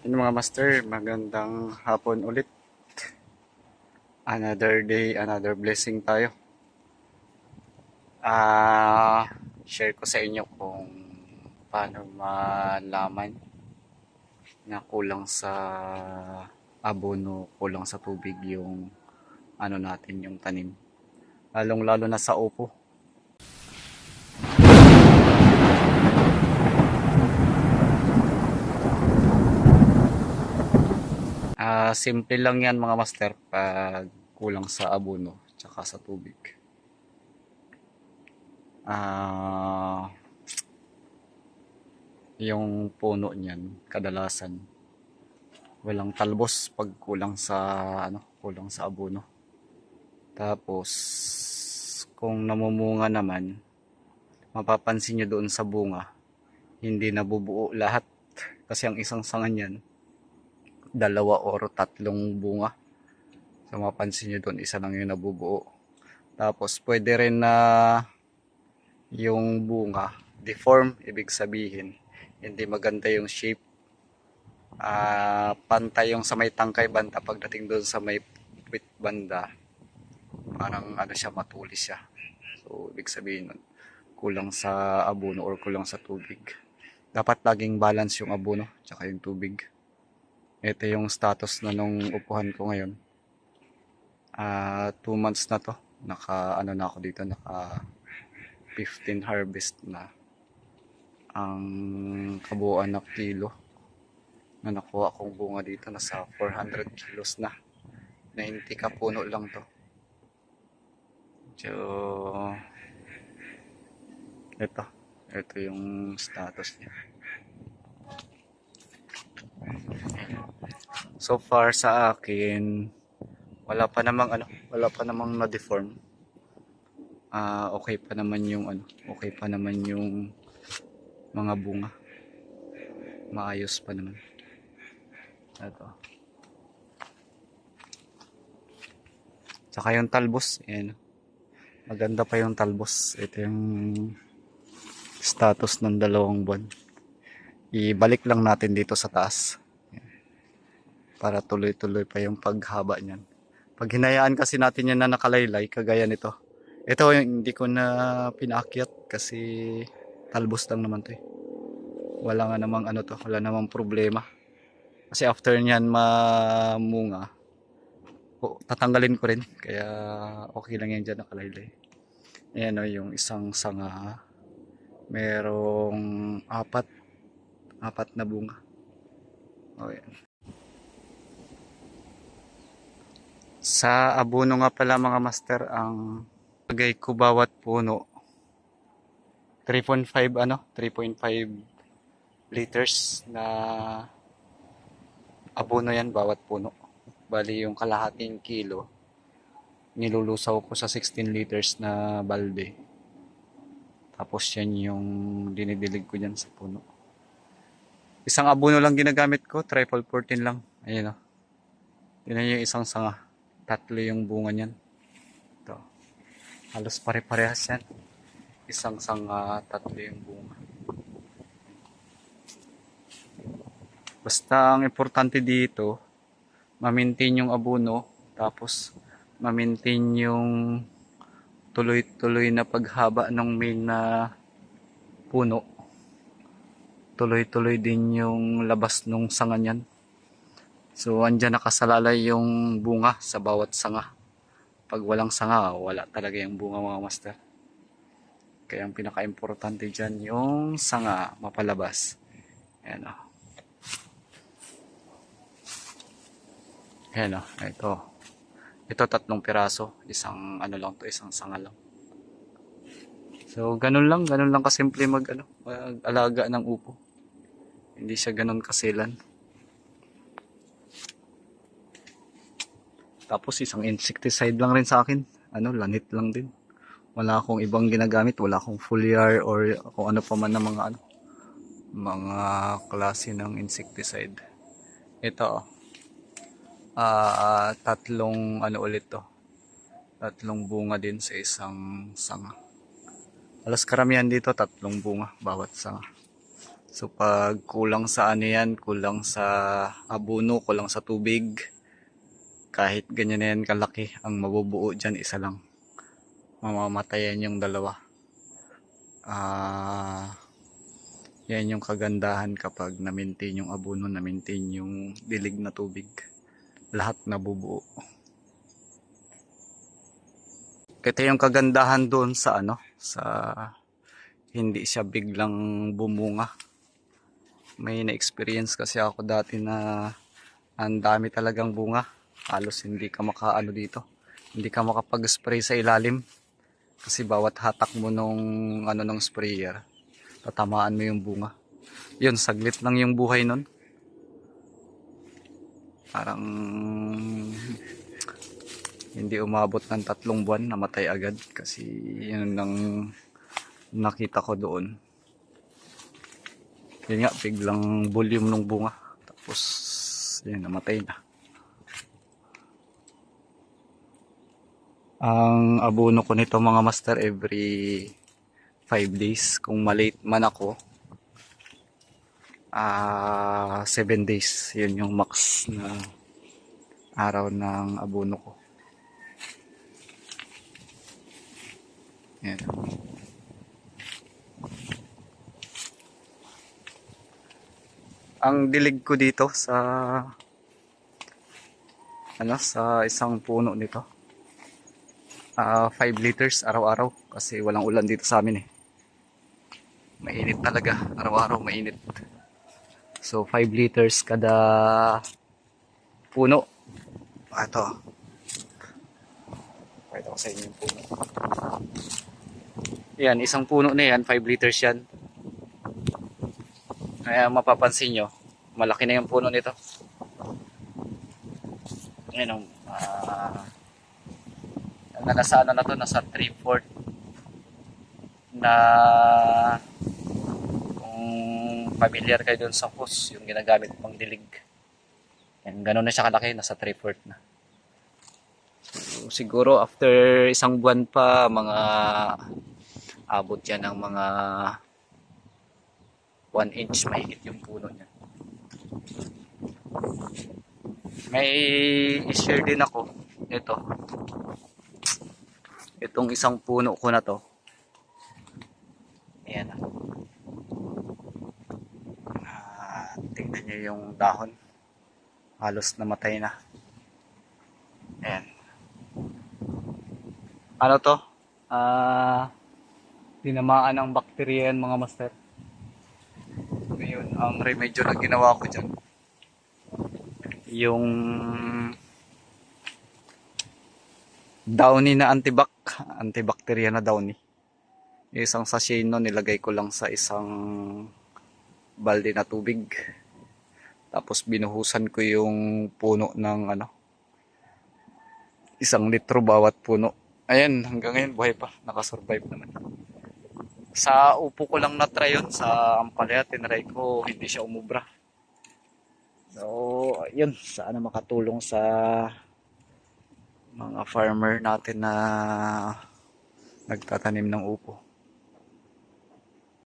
Yun mga master, magandang hapon ulit. Another day, another blessing tayo. Ah, share ko sa inyo kung paano malaman na kulang sa abono, kulang sa tubig yung ano natin, yung tanim. Lalong lalo na sa upo. Ah, simple lang yan mga master pag kulang sa abono tsaka sa tubig. Ah, yung puno niyan kadalasan walang talbos pag kulang sa ano, kulang sa abono. Tapos kung namumunga naman, mapapansin nyo doon sa bunga, hindi nabubuo lahat kasi ang isang sanga niyan dalawa or tatlong bunga. So mapansin nyo doon, isa lang yung nabubuo. Tapos pwede rin na yung bunga deform, ibig sabihin hindi maganda yung shape. Ah, pantay yung sa may tangkay banda pagdating doon sa may puwit banda. Parang ano siya, matulis siya. So ibig sabihin nun, kulang sa abono or kulang sa tubig. Dapat laging balance yung abono tsaka yung tubig. Ito yung status na nung upuhan ko ngayon. Ah, two months na to. Naka, ano na ako dito, naka 15 harvest na. Ang kabuuan na kilo na nakuha kong bunga dito, nasa 400 kilos na. 90 ka puno lang to. So, ito. Ito yung status niya. So far sa akin, wala pa namang ano, wala pa namang na-deform. Ah, okay pa naman yung ano, okay pa naman yung mga bunga. Maayos pa naman. Ito. Tsaka yung talbos, ayan. Maganda pa yung talbos. Ito yung status ng dalawang buwan. Ibalik lang natin dito sa taas para tuloy-tuloy pa yung paghaba niyan. Pag hinayaan kasi natin yan na nakalaylay, kagaya nito. Ito yung hindi ko na pinaakyat kasi talbos lang naman to eh. Wala nga namang ano to, wala namang problema. Kasi after niyan mamunga, o, tatanggalin ko rin. Kaya okay lang yan dyan nakalaylay. Ayan o, yung isang sanga. Merong apat, apat na bunga. O yan. Sa abono nga pala mga master ang lagay ko bawat puno. 3.5 ano? 3.5 liters na abono yan bawat puno. Bali yung kalahating kilo nilulusaw ko sa 16 liters na balde. Tapos yan yung dinidilig ko dyan sa puno. Isang abono lang ginagamit ko triple 14 lang. Ayun o yun yung isang sanga tatlo yung bunga niyan. Ito. Halos pare-parehas yan. Isang sanga, tatlo yung bunga. Basta ang importante dito, ma-maintain yung abono, tapos ma-maintain yung tuloy-tuloy na paghaba ng main na puno. Tuloy-tuloy din yung labas nung sanga niyan. So, andyan nakasalalay yung bunga sa bawat sanga. Pag walang sanga, wala talaga yung bunga mga master. Kaya ang pinaka-importante dyan, yung sanga mapalabas. Ayan o. Ayan o, ito. Ito tatlong piraso. Isang ano lang to, isang sanga lang. So, ganun lang, ganun lang kasimple mag, ano, mag-alaga ng upo. Hindi siya ganun kasilan. Tapos isang insecticide lang rin sa akin. Ano, lanit lang din. Wala akong ibang ginagamit. Wala akong foliar or kung ano pa man na mga ano, mga klase ng insecticide. Ito, oh. Ah, tatlong ano ulit to. Tatlong bunga din sa isang sanga. Alas karamihan dito, tatlong bunga bawat sanga. So pag kulang sa ano yan, kulang sa abono, kulang sa tubig, kahit ganyan na yan kalaki, ang mabubuo dyan isa lang. Mamamatayan yung dalawa. Ah, yan yung kagandahan kapag na-maintain yung abono, na-maintain yung dilig na tubig. Lahat nabubuo. Ito yung kagandahan doon sa ano, sa hindi siya biglang bumunga. May na-experience kasi ako dati na ang dami talagang bunga. Halos hindi ka makaano dito. Hindi ka makapag-spray sa ilalim. Kasi bawat hatak mo nung ano ng sprayer, tatamaan mo yung bunga. Yun, saglit lang yung buhay nun. Parang hindi umabot ng tatlong buwan, namatay agad. Kasi yun ang nakita ko doon. Yun nga, biglang volume ng bunga. Tapos, yun, namatay na. Ang abono ko nito mga master every 5 days. Kung malate man ako, ah 7 days. Yun yung max na araw ng abono ko. Yan. Ang dilig ko dito sa ano sa isang puno nito. Ah 5 liters araw-araw kasi walang ulan dito sa amin eh. Mainit talaga, araw-araw mainit. So 5 liters kada puno. Ah, Ito. Pakita ko sa inyo puno. Yan, isang puno na yan, 5 liters yan. Kaya mapapansin nyo, malaki na yung puno nito. Yan o. ah na nasa ano na to, nasa 3-4 na kung familiar kayo dun sa hose, yung ginagamit pang dilig. Yan, ganun na siya kalaki, nasa 3-4 na. So, siguro after isang buwan pa, mga abot yan ng mga 1 inch mahigit yung puno niya. May i-share din ako. Ito. Itong isang puno ko na to. Ayan. Ah, tingnan nyo yung dahon. Halos namatay na. Ayan. Ano to? Ah, tinamaan ng bakterya yan mga master. Ngayon, ang remedyo na ginawa ko dyan, yung downy na antibac, antibacteria na downy. Yung isang sachet nun, nilagay ko lang sa isang balde na tubig. Tapos binuhusan ko yung puno ng ano, isang litro bawat puno. Ayan, hanggang ngayon buhay pa, nakasurvive naman. Sa upo ko lang na-try yun, sa ampalaya, tinry ko, hindi siya umubra. So, yun, sana makatulong sa mga farmer natin na nagtatanim ng upo.